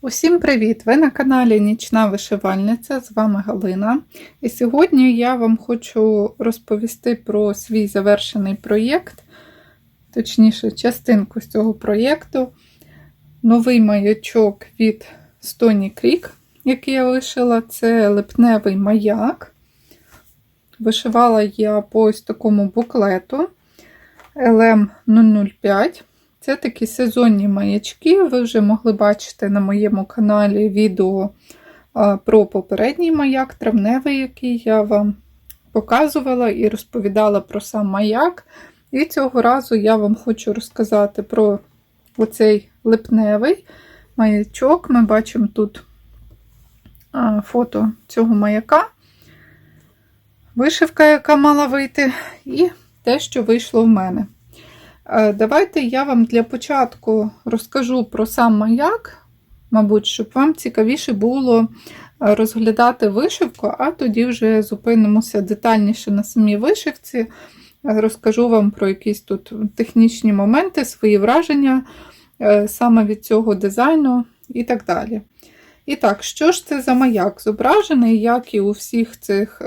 Усім привіт! Ви на каналі Нічна Вишивальниця, з вами Галина. І сьогодні я вам хочу розповісти про свій завершений проєкт, точніше, частинку з цього проєкту. Новий маячок від Stony Creek, який я вишила, це липневий маяк. Вишивала я по ось такому буклету LM005. Це такі сезонні маячки. Ви вже могли бачити на моєму каналі відео про попередній маяк, травневий, який я вам показувала і розповідала про сам маяк. І цього разу я вам хочу розказати про оцей липневий маячок. Ми бачимо тут фото цього маяка, вишивка, яка мала вийти, і те, що вийшло в мене. Давайте я вам для початку розкажу про сам маяк, мабуть, щоб вам цікавіше було розглядати вишивку, а тоді вже зупинимося детальніше на самій вишивці. Розкажу вам про якісь тут технічні моменти, свої враження саме від цього дизайну і так далі. І так, що ж це за маяк? Зображений, як і у всіх цих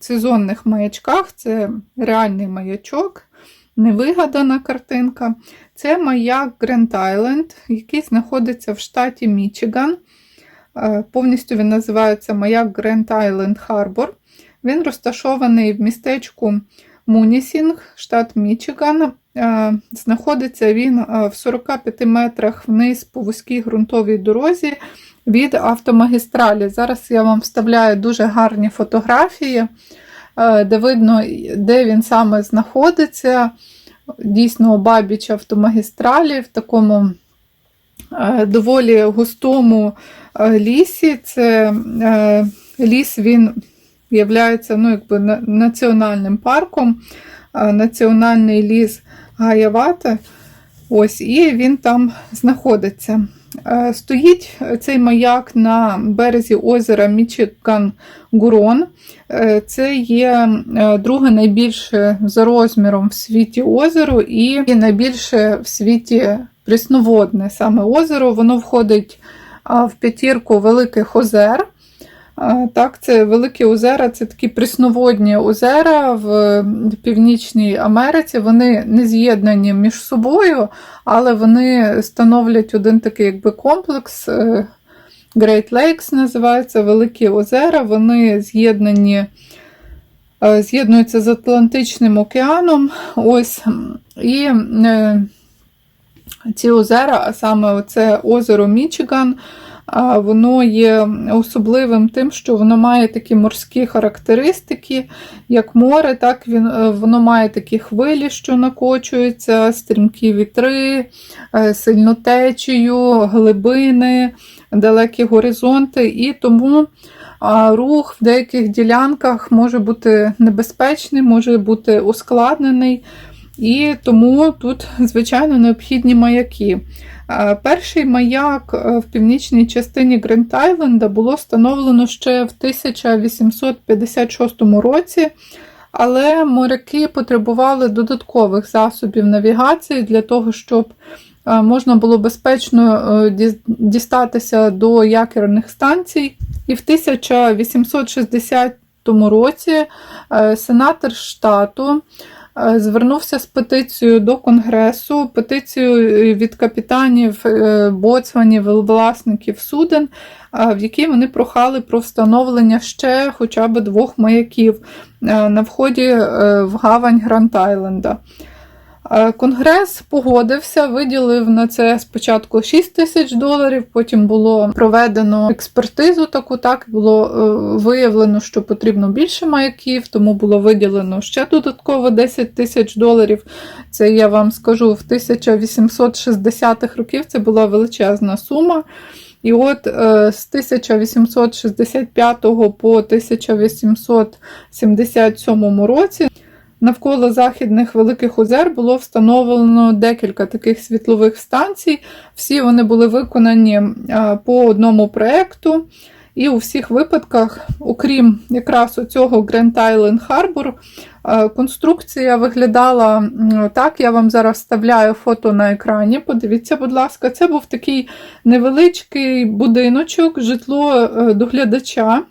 сезонних маячках, це реальний маячок невигадана картинка. Це маяк Грент Айленд, який знаходиться в штаті Мічиган. Е, повністю він називається Маяк Грент Айленд Харбор. Він розташований в містечку Мунісінг, штат Мічиган. Е, знаходиться він е, в 45 метрах вниз по вузькій ґрунтовій дорозі від автомагістралі. Зараз я вам вставляю дуже гарні фотографії. Е, де видно, де він саме знаходиться. Дійсно, обабіч автомагістралі в такому е, доволі густому е, лісі. Це ліс він є ну, якби, національним парком, національний ліс Гаявата. Ось, І він там знаходиться. Е, стоїть цей маяк на березі озера Мічиган-Гурон. Е, це є е, друге найбільше за розміром в світі озеро і найбільше в світі прісноводне саме озеро. Воно входить в п'ятірку великих озер. Так, Це великі озера, це такі прісноводні озера в Північній Америці. Вони не з'єднані між собою, але вони становлять один такий якби комплекс. Е, Great Lakes називається Великі озера. Вони з'єднані, е, з'єднуються з Атлантичним океаном. Ось, І е, ці озера, а саме це озеро Мічиган воно є особливим тим, що воно має такі морські характеристики, як море, так він, е, воно має такі хвилі, що накочуються, стрімкі вітри, е, сильну течію, глибини, далекі горизонти. І тому рух в деяких ділянках може бути небезпечний, може бути ускладнений. І тому тут, звичайно, необхідні маяки. Перший маяк е, в північній частині Грент Айленда було встановлено ще в 1856 році, але моряки потребували додаткових засобів навігації для того, щоб е, можна було безпечно е, дістатися до якерних станцій. І в 1860 році сенатор штату Е, звернувся з петицією до Конгресу, петицією від капітанів, е, боцманів, власників суден, в якій вони прохали про встановлення ще хоча б двох маяків е, на вході в гавань Гранд Айленда. Е, Конгрес погодився, виділив на це спочатку 6 тисяч доларів, потім було проведено експертизу таку, так було е, виявлено, що потрібно більше маяків, тому було виділено ще додатково 10 тисяч доларів. Це я вам скажу в 1860-х років це була величезна сума. І от е, з 1865 по 1877 році Навколо західних великих озер було встановлено декілька таких світлових станцій. Всі вони були виконані по одному проєкту. І у всіх випадках, окрім якраз цього Grand Island Harbor, Е, Конструкція виглядала так, я вам зараз вставляю фото на екрані. Подивіться, будь ласка, це був такий невеличкий будиночок, житло е, доглядача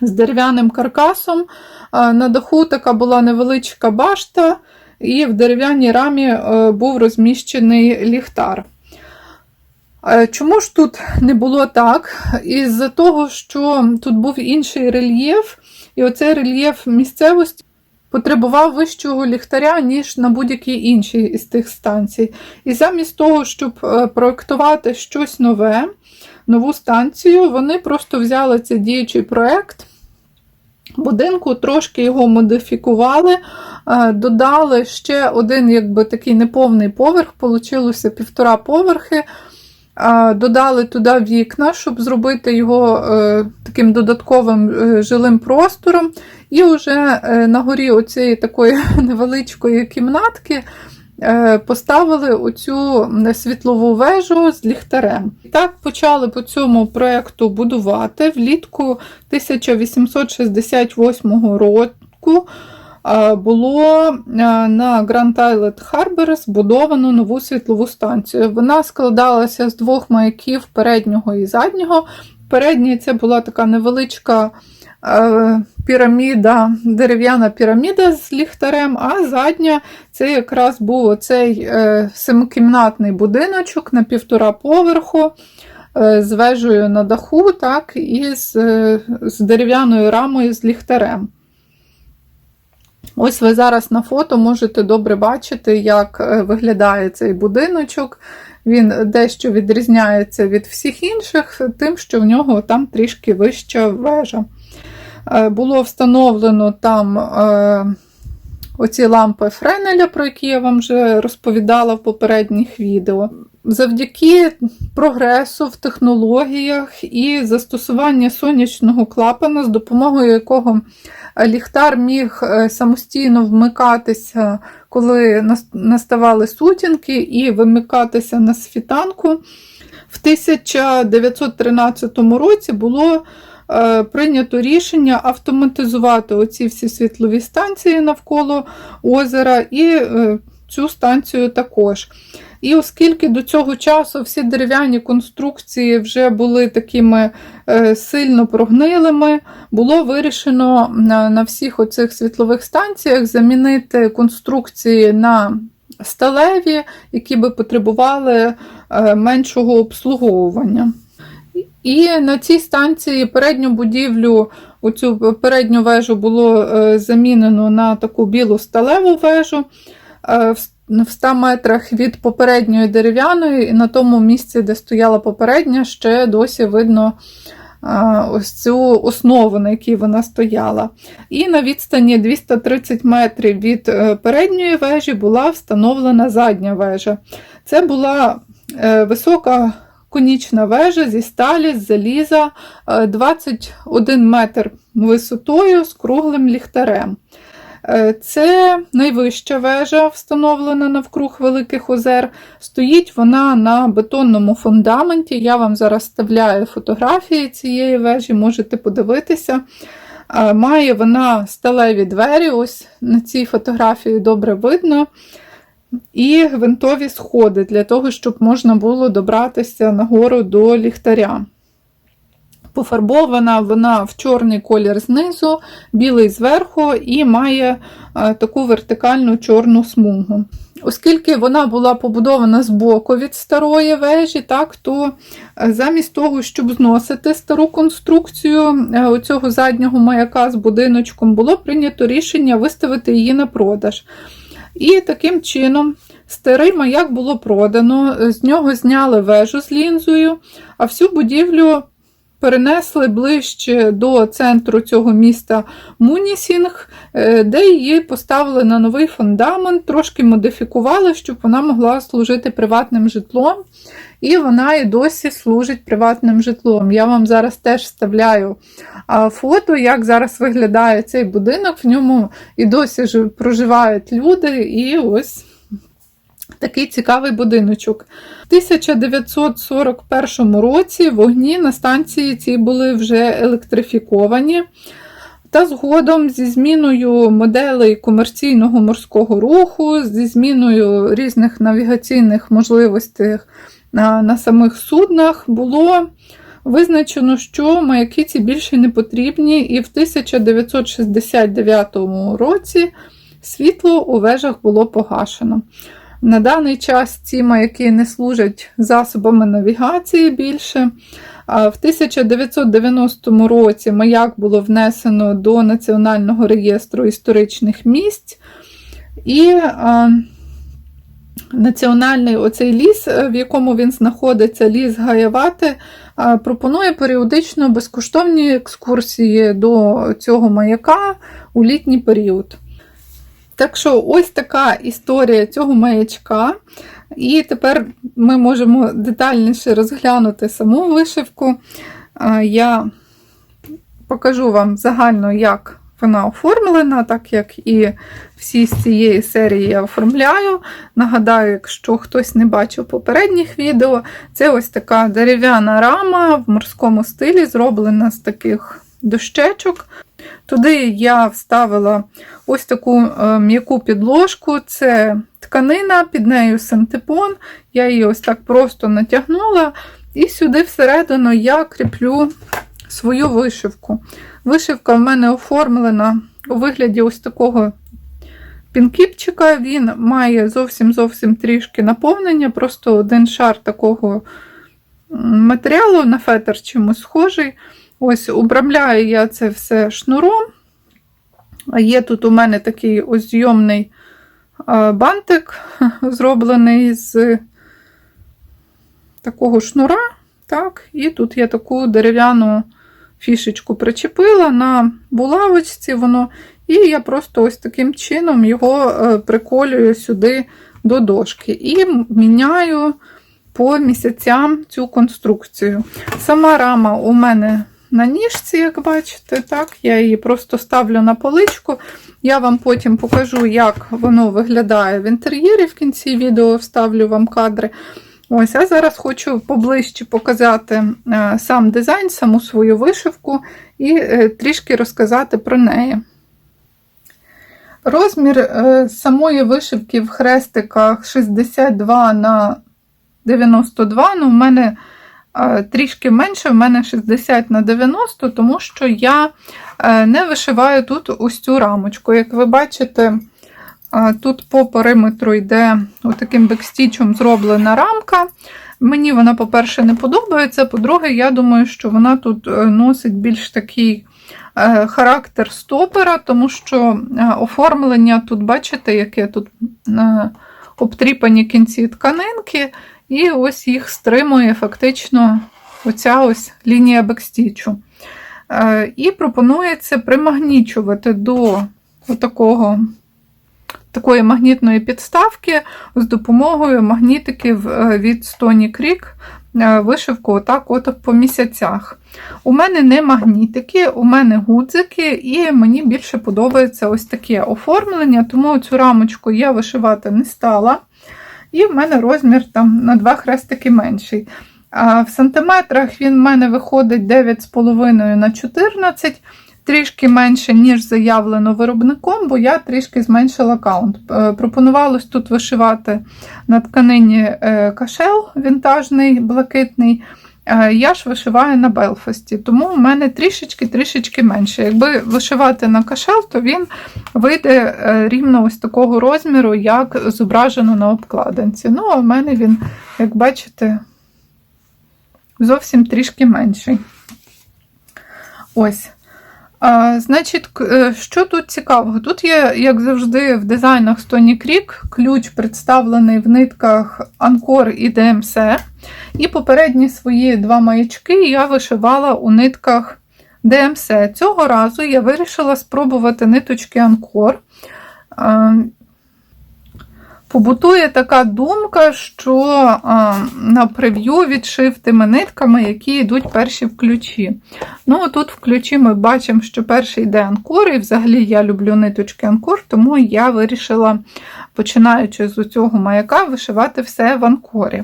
з дерев'яним каркасом. Е, На даху така була невеличка башта, і в дерев'яній рамі е, був розміщений ліхтар. Е, Чому ж тут не було так? Із-за того, що тут був інший рельєф, і оцей рельєф місцевості потребував вищого ліхтаря, ніж на будь-якій іншій із тих станцій. І замість того, щоб проектувати щось нове, нову станцію, вони просто взяли цей діючий проект будинку, трошки його модифікували, е, додали ще один, якби такий неповний поверх, получилося півтора поверхи. Е, Додали туди вікна, щоб зробити його е, таким додатковим жилим простором. І вже на горі оцієї такої невеличкої кімнатки поставили оцю світлову вежу з ліхтарем. Так почали по цьому проєкту будувати влітку 1868 року. е, Було е, на Grand Island Harbor збудовано нову світлову станцію. Вона складалася з двох маяків переднього і заднього. Передній це була така невеличка е, піраміда, дерев'яна піраміда з ліхтарем, а задня це якраз був оцей е, семикімнатний будиночок на півтора поверху е, з вежею на даху, так, і з, е, з дерев'яною рамою з ліхтарем. Ось ви зараз на фото можете добре бачити, як е, виглядає цей будиночок. Він дещо відрізняється від всіх інших, тим, що в нього там трішки вища вежа. Е, Було встановлено там е, оці лампи Френеля, про які я вам вже розповідала в попередніх відео. Завдяки прогресу в технологіях і застосування сонячного клапана, з допомогою якого ліхтар міг е, самостійно вмикатися, коли наставали сутінки, і вимикатися на світанку. В 1913 році було прийнято рішення автоматизувати оці всі світлові станції навколо озера і е, цю станцію також. І оскільки до цього часу всі дерев'яні конструкції вже були такими е, сильно прогнилими, було вирішено на, на всіх оцих світлових станціях замінити конструкції на сталеві, які би потребували е, меншого обслуговування. І на цій станції передню будівлю, оцю передню вежу було е, замінено на таку білу сталеву вежу. Е, в в 100 метрах від попередньої дерев'яної, і на тому місці, де стояла попередня, ще досі видно ось цю основу, на якій вона стояла. І на відстані 230 метрів від е, передньої вежі була встановлена задня вежа. Це була е, висока конічна вежа зі сталі, з заліза, е, 21 метр висотою з круглим ліхтарем. Е, Це найвища вежа, встановлена навкруг Великих Озер. Стоїть вона на бетонному фундаменті. Я вам зараз вставляю фотографії цієї вежі, можете подивитися. Е, Має вона сталеві двері, ось на цій фотографії добре видно. І гвинтові сходи для того, щоб можна було добратися нагору до ліхтаря. Пофарбована вона в чорний колір знизу, білий зверху і має е, таку вертикальну чорну смугу. Оскільки вона була побудована збоку від старої вежі, так, то е, замість того, щоб зносити стару конструкцію е, оцього заднього маяка з будиночком, було прийнято рішення виставити її на продаж. І таким чином старий маяк було продано, з нього зняли вежу з лінзою, а всю будівлю перенесли ближче до центру цього міста Мунісінг, е, де її поставили на новий фундамент, трошки модифікували, щоб вона могла служити приватним житлом. І вона і досі служить приватним житлом. Я вам зараз теж вставляю фото, як зараз виглядає цей будинок. В ньому і досі жи- проживають люди, і ось такий цікавий будиночок. В 1941 році вогні на станції ці були вже електрифіковані. Та згодом зі зміною моделей комерційного морського руху, зі зміною різних навігаційних можливостей на, на самих суднах було визначено, що маяки ці більше не потрібні, і в 1969 році світло у вежах було погашено. На даний час ці маяки не служать засобами навігації більше. В 1990 році маяк було внесено до Національного реєстру історичних місць. І національний оцей ліс, в якому він знаходиться, ліс Гаявати, пропонує періодично безкоштовні екскурсії до цього маяка у літній період. Так що ось така історія цього маячка. І тепер ми можемо детальніше розглянути саму вишивку. Я покажу вам загально, як вона оформлена, так як і всі з цієї серії я оформляю. Нагадаю, якщо хтось не бачив попередніх відео, це ось така дерев'яна рама в морському стилі, зроблена з таких дощечок. Туди я вставила ось таку е, м'яку підложку, це тканина, під нею синтепон. Я її ось так просто натягнула, і сюди всередину я кріплю свою вишивку. Вишивка в мене оформлена у вигляді ось такого пінкіпчика. Він має зовсім-зовсім трішки наповнення, просто один шар такого матеріалу на фетр чимось схожий. Ось обрамляю я це все шнуром. Є тут у мене такий ось зйомний бантик, зроблений з такого шнура. Так, І тут я таку дерев'яну фішечку причепила на булавочці, воно, і я просто ось таким чином його е, приколюю сюди до дошки і міняю по місяцям цю конструкцію. Сама рама у мене на ніжці, як бачите, так, я її просто ставлю на поличку. Я вам потім покажу, як воно виглядає в інтер'єрі. В кінці відео вставлю вам кадри. Ось, А зараз хочу поближче показати е, сам дизайн, саму свою вишивку і е, трішки розказати про неї. Розмір е, самої вишивки в хрестиках 62 на 92, ну, в мене трішки менше, в мене 60 на 90, тому що я не вишиваю тут ось цю рамочку. Як ви бачите, Тут по периметру йде таким бекстічем зроблена рамка. Мені вона, по-перше, не подобається. По-друге, я думаю, що вона тут е, носить більш такий е, характер стопера, тому що е, оформлення тут, бачите, яке тут обтріпані кінці тканинки, і ось їх стримує фактично оця ось лінія бекстічу. І пропонується примагнічувати до такого такої магнітної підставки з допомогою магнітиків е, від Stony Creek е, вишивку отак от по місяцях. У мене не магнітики, у мене гудзики, і мені більше подобається ось таке оформлення, тому цю рамочку я вишивати не стала. І в мене розмір там на два хрестики менший. А В сантиметрах він в мене виходить 9,5 на 14 трішки менше, ніж заявлено виробником, бо я трішки зменшила каунт. Е, пропонувалось тут вишивати на тканині е, кашел вінтажний, блакитний. Е, я ж вишиваю на Белфасті, тому в мене трішечки-трішечки менше. Якби вишивати на кашел, то він вийде рівно ось такого розміру, як зображено на обкладинці. Ну, а в мене він, як бачите, зовсім трішки менший. Ось. Значить, е, що тут цікавого? Тут є, як завжди, в дизайнах Stony Creek ключ представлений в нитках Анкор і ДМС. І попередні свої два маячки я вишивала у нитках ДМС. Цього разу я вирішила спробувати ниточки Анкор. Побутує така думка, що а, на прев'ю відшив тими нитками, які йдуть перші в ключі. Ну, Тут в ключі ми бачимо, що перший йде анкор, і взагалі я люблю ниточки анкор, тому я вирішила, починаючи з цього маяка, вишивати все в анкорі.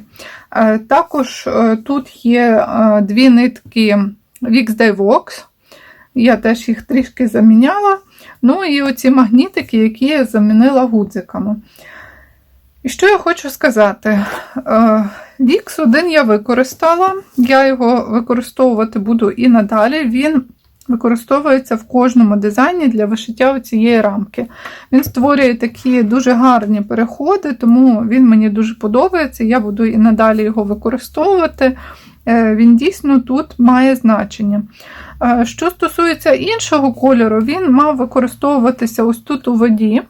Е, також е, тут є е, дві нитки Wix Vox. Я теж їх трішки заміняла. Ну і оці магнітики, які я замінила гудзиками. І що я хочу сказати? Вікс 1 я використала, я його використовувати буду і надалі. Він використовується в кожному дизайні для вишиття цієї рамки. Він створює такі дуже гарні переходи, тому він мені дуже подобається. Я буду і надалі його використовувати. Е, Він дійсно тут має значення. Е, Що стосується іншого кольору, він мав використовуватися ось тут у воді.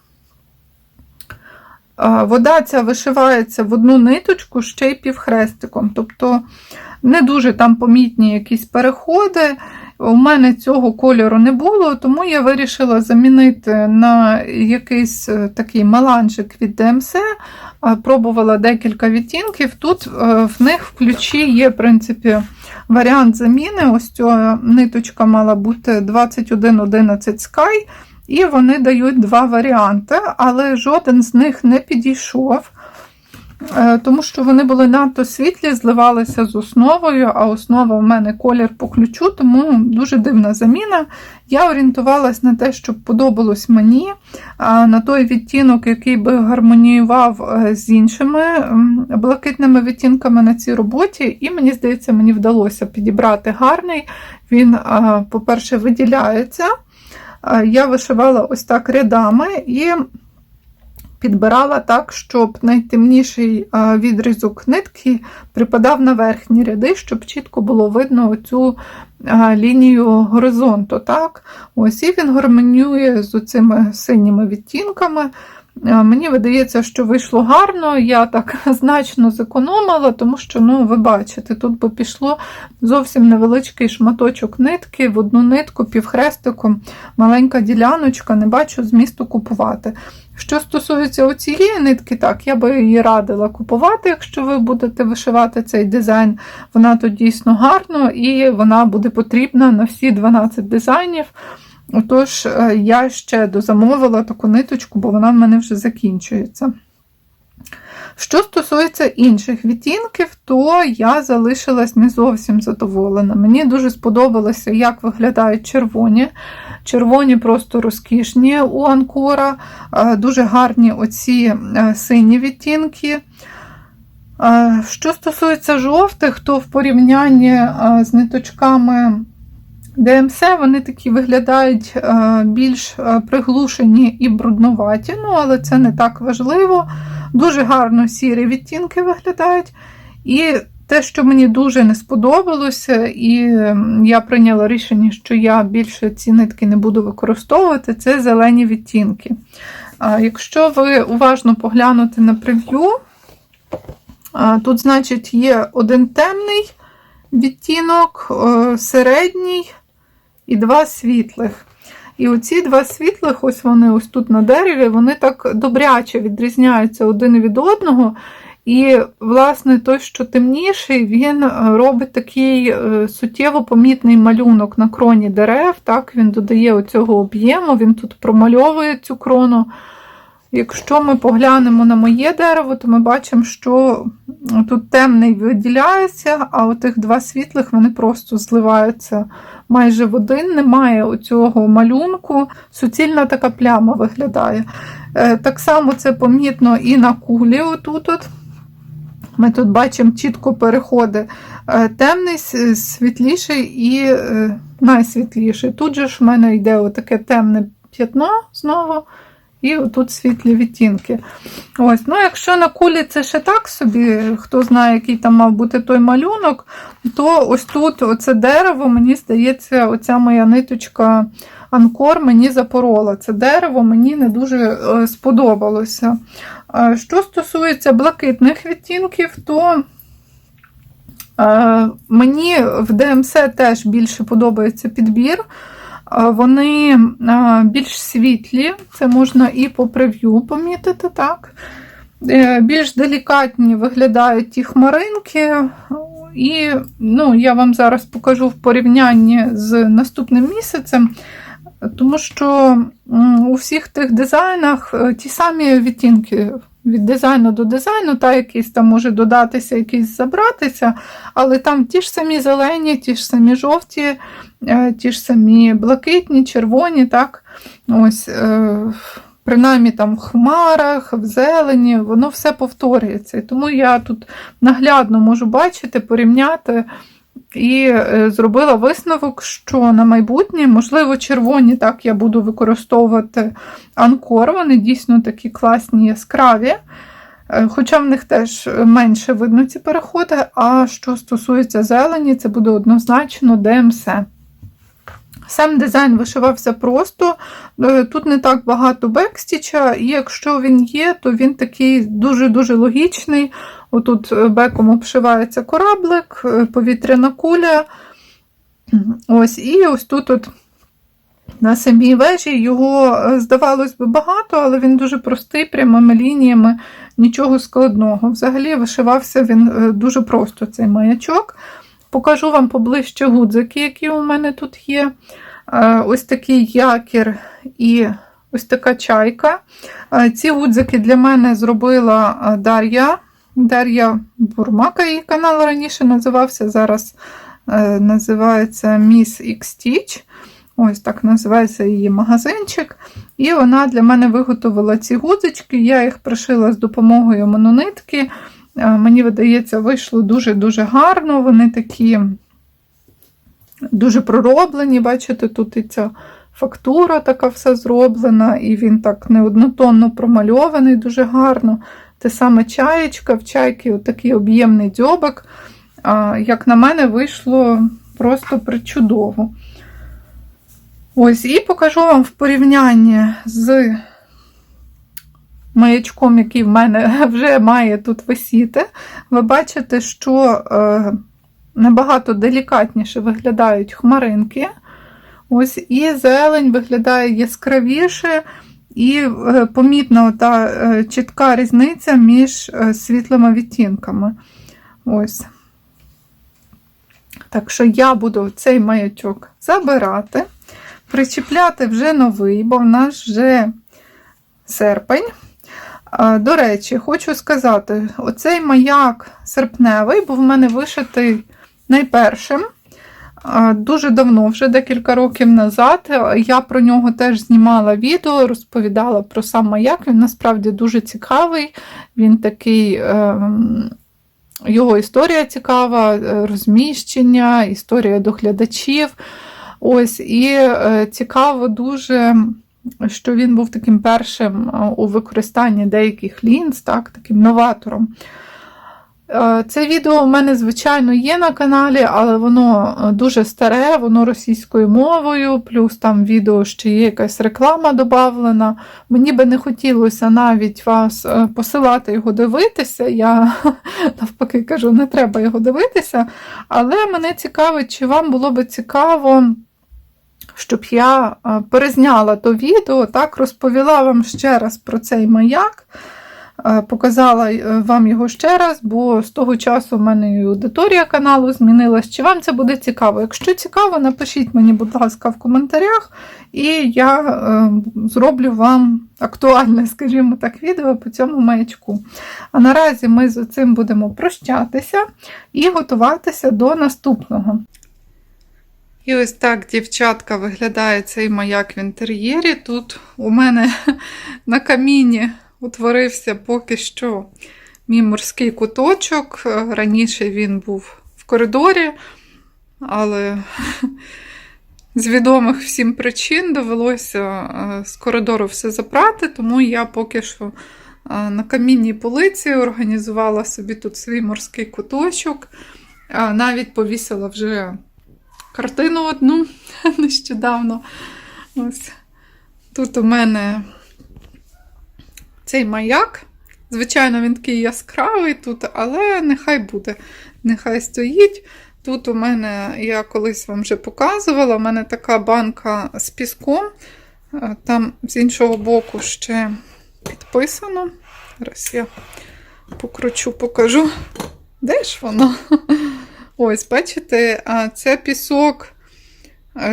Вода ця вишивається в одну ниточку ще й півхрестиком. Тобто не дуже там помітні якісь переходи. У мене цього кольору не було, тому я вирішила замінити на якийсь е, такий меланжик від DMC. Пробувала декілька відтінків. Тут е, в них в ключі є, в принципі, варіант заміни. Ось ця ниточка мала бути 2111 Sky. І вони дають два варіанти, але жоден з них не підійшов, е, тому що вони були надто світлі, зливалися з основою, а основа в мене колір по ключу, тому дуже дивна заміна. Я орієнтувалась на те, щоб подобалось мені, на той відтінок, який би гармоніював е, з іншими блакитними відтінками на цій роботі, і мені здається, мені вдалося підібрати гарний. Він, е, по-перше, виділяється. Е, Я вишивала ось так рядами і підбирала так, щоб найтемніший е, відрізок нитки припадав на верхні ряди, щоб чітко було видно цю лінію горизонту. Так? Ось І він гармонює з цими синіми відтінками. Е, Мені видається, що вийшло гарно, я так значно зекономила, тому що, ну, ви бачите, тут би пішло зовсім невеличкий шматочок нитки, в одну нитку півхрестиком, маленька діляночка, не бачу змісту купувати. Що стосується оцієї нитки, так, я би її радила купувати, якщо ви будете вишивати цей дизайн. Вона тут дійсно гарно і вона буде потрібна на всі 12 дизайнів. Отож, е, я ще дозамовила таку ниточку, бо вона в мене вже закінчується. Що стосується інших відтінків, то я залишилась не зовсім задоволена. Мені дуже сподобалося, як виглядають червоні. Червоні просто розкішні у Анкора, е, дуже гарні оці е, сині відтінки. Що стосується жовтих, то в порівнянні з ниточками ДМС вони такі виглядають е, більш е, приглушені і брудноваті, ну, але це не так важливо. Дуже гарно сірі відтінки виглядають. І те, що мені дуже не сподобалося, і я прийняла рішення, що я більше ці нитки не буду використовувати, це зелені відтінки. Якщо ви уважно поглянете на прев'ю, тут, значить, є один темний відтінок, е, середній і два світлих. І оці два світлих, ось вони ось тут на дереві, вони так добряче відрізняються один від одного. І, власне, той, що темніший, він робить такий е, суттєво помітний малюнок на кроні дерев. Так, Він додає оцього об'єму, він тут промальовує цю крону. Якщо ми поглянемо на моє дерево, то ми бачимо, що тут темний виділяється, а отих два світлих вони просто зливаються майже в один. Немає оцього малюнку, суцільна така пляма виглядає. Е, Так само це помітно і на кулі. отут -от. Ми тут бачимо чітко переходи. Е, Темний, світліший і е, найсвітліший. Тут же ж в мене йде отаке темне п'ятно знову. І отут світлі відтінки. Ось, ну Якщо на кулі це ще так собі, хто знає, який там мав бути той малюнок, то ось тут оце дерево, мені здається, оця моя ниточка Анкор мені запорола. Це дерево мені не дуже е, сподобалося. Е, Що стосується блакитних відтінків, то е, мені в ДМС теж більше подобається підбір. Вони більш світлі, це можна і по прев'ю помітити, так? Е, більш делікатні виглядають ті хмаринки, і ну, я вам зараз покажу в порівнянні з наступним місяцем, тому що у всіх тих дизайнах е, ті самі відтінки від дизайну до дизайну, та якийсь там може додатися, якийсь забратися, але там ті ж самі зелені, ті ж самі жовті, е, ті ж самі блакитні, червоні, так, ось. Е, Принаймні там в хмарах, в зелені, воно все повторюється. І тому я тут наглядно можу бачити, порівняти і е, зробила висновок, що на майбутнє, можливо, червоні так я буду використовувати анкор. Вони дійсно такі класні, яскраві. Е, Хоча в них теж менше видно ці переходи. А що стосується зелені, це буде однозначно ДМС. Сам дизайн вишивався просто, е, тут не так багато бекстіча, і якщо він є, то він такий дуже-дуже логічний. Отут е, беком обшивається кораблик, е, повітряна куля. Ось, І ось тут от на самій вежі його, е, здавалось би, багато, але він дуже простий, прямими лініями, нічого складного. Взагалі вишивався він дуже просто, цей маячок. Покажу вам поближче гудзики, які у мене тут є. Ось такий якір і ось така чайка. Ці гудзики для мене зробила Дар'я. Дар'я Бурмака, її канал раніше називався. Зараз е, називається Miss X Stitch. Ось так називається її магазинчик. І вона для мене виготовила ці гудзички. Я їх пришила з допомогою мононитки. Е, Мені видається, вийшло дуже-дуже гарно. Вони такі дуже пророблені. Бачите, тут і ця фактура така вся зроблена, і він так неоднотонно промальований, дуже гарно. Те саме чаєчка, в чайки такий об'ємний дзьобик. Як на мене, вийшло просто причудово. Ось, і покажу вам в порівнянні з маячком, який в мене вже має тут висіти. Ви бачите, що е, набагато делікатніше виглядають хмаринки. Ось, і зелень виглядає яскравіше, і е, помітна та е, чітка різниця між е, світлими відтінками. Ось. Так що я буду цей маячок забирати, причіпляти вже новий, бо в нас вже серпень. До речі, хочу сказати: оцей маяк серпневий був в мене вишитий найпершим. Дуже давно, вже декілька років назад. Я про нього теж знімала відео, розповідала про сам маяк. Він насправді дуже цікавий. Він такий. ем, Його історія цікава, е, розміщення, історія доглядачів. Ось, І е, цікаво дуже, що він був таким першим е, у використанні деяких лінз, так, таким новатором. Е, Це відео у мене, звичайно, є на каналі, але воно е, дуже старе, воно російською мовою, плюс там відео ще є якась реклама додавлена. Мені би не хотілося навіть вас е, посилати його дивитися. Я навпаки кажу, не треба його дивитися. Але мене цікавить, чи вам було би цікаво. Щоб я перезняла то відео, так, розповіла вам ще раз про цей маяк, показала е, вам його ще раз, бо з того часу в мене і аудиторія каналу змінилась. Чи вам це буде цікаво? Якщо цікаво, напишіть мені, будь ласка, в коментарях, і я е, зроблю вам актуальне, скажімо так, відео по цьому маячку. А наразі ми з цим будемо прощатися і готуватися до наступного. І ось так, дівчатка, виглядає цей маяк в інтер'єрі. Тут у мене на каміні утворився поки що мій морський куточок. Раніше він був в коридорі, але з відомих всім причин довелося е, з коридору все забрати, тому я поки що е, на камінній полиці організувала собі тут свій морський куточок. Е, Навіть повісила вже картину одну нещодавно. Ось. Тут у мене цей маяк. Звичайно, він такий яскравий тут, але нехай буде, нехай стоїть. Тут у мене, я колись вам вже показувала, у мене така банка з піском. Е, Там з іншого боку ще підписано. Зараз я покручу, покажу. Де ж воно? Ось, бачите, це пісок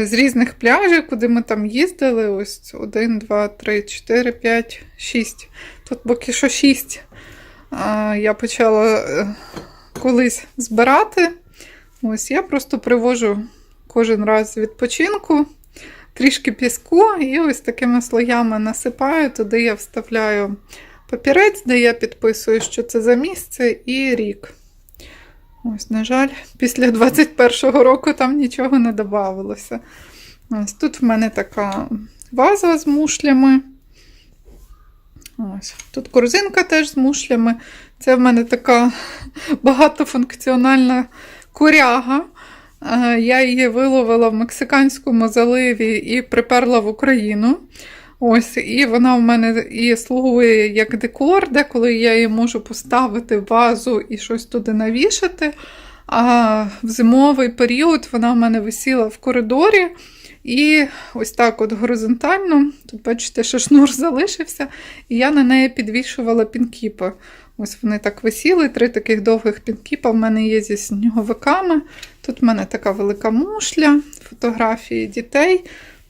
з різних пляжів, куди ми там їздили. Ось 1, 2, 3, 4, 5, 6. Тут поки що 6. Я почала е, колись збирати. Ось я просто привожу кожен раз з відпочинку, трішки піску, і ось такими слоями насипаю. Туди я вставляю папірець, де я підписую, що це за місце, і рік. Ось, на жаль, після 21-го року там нічого не додавалося. Ось тут в мене така ваза з мушлями. Ось. Тут корзинка теж з мушлями. Це в мене така багатофункціональна куряга. Е, Я її виловила в Мексиканському заливі і приперла в Україну. Ось, І вона в мене і слугує як декор, деколи я її можу поставити в вазу і щось туди навішати. А в зимовий період вона в мене висіла в коридорі. І ось так от горизонтально, тут, бачите, що шнур залишився, і я на неї підвішувала пінкіпи. Ось вони так висіли, три таких довгих пінкіпа в мене є зі сніговиками. Тут в мене така велика мушля, фотографії дітей.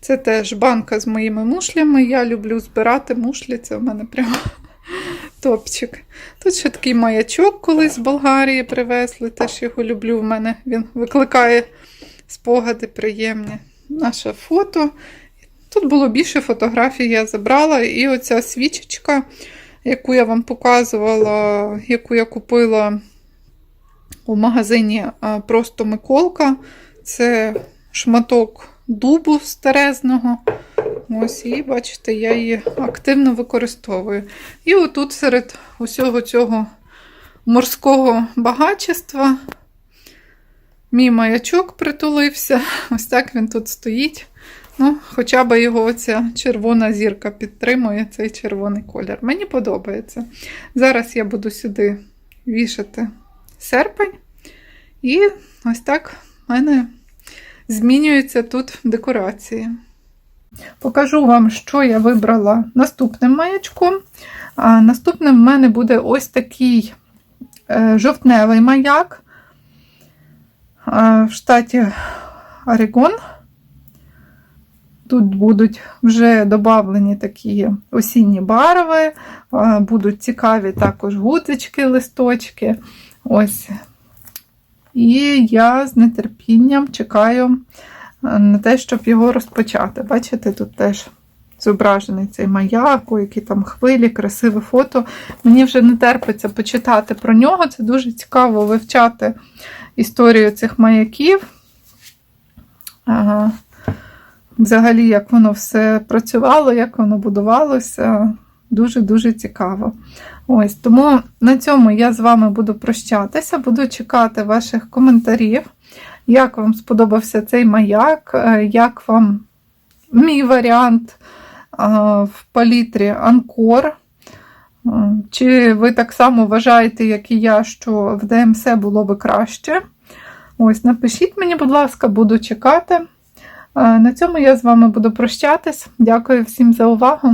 Це теж банка з моїми мушлями. Я люблю збирати мушлі, це в мене прямо топчик. Тут ще такий маячок колись з Болгарії привезли, теж його люблю. В мене він викликає спогади приємні. Наше фото. Тут було більше фотографій, я забрала. І оця свічечка, яку я вам показувала, яку я купила у магазині Просто Миколка. Це шматок дубу старезного. Ось, і бачите, я її активно використовую. І отут серед усього цього морського багачества мій маячок притулився. Ось так він тут стоїть. Ну, Хоча б його оця червона зірка підтримує цей червоний колір. Мені подобається. Зараз я буду сюди вішати серпень. І ось так в мене змінюються тут декорації. Покажу вам, що я вибрала наступним маячком. А, Наступним в мене буде ось такий е, жовтневий маяк в штаті Орегон. Тут будуть вже додавлені такі осінні барви, будуть цікаві також гудзички, листочки. Ось. І я з нетерпінням чекаю на те, щоб його розпочати. Бачите, тут теж зображений цей маяк, у які там хвилі, красиве фото. Мені вже не терпиться почитати про нього. Це дуже цікаво вивчати історію цих маяків. Ага. Взагалі, як воно все працювало, як воно будувалося, дуже-дуже цікаво. Ось, Тому на цьому я з вами буду прощатися, буду чекати ваших коментарів, як вам сподобався цей маяк, е, як вам мій варіант в палітрі Анкор. Е, чи ви так само вважаєте, як і я, що в ДМС було би краще? Ось, напишіть мені, будь ласка, буду чекати. Е, на цьому я з вами буду прощатись. Дякую всім за увагу.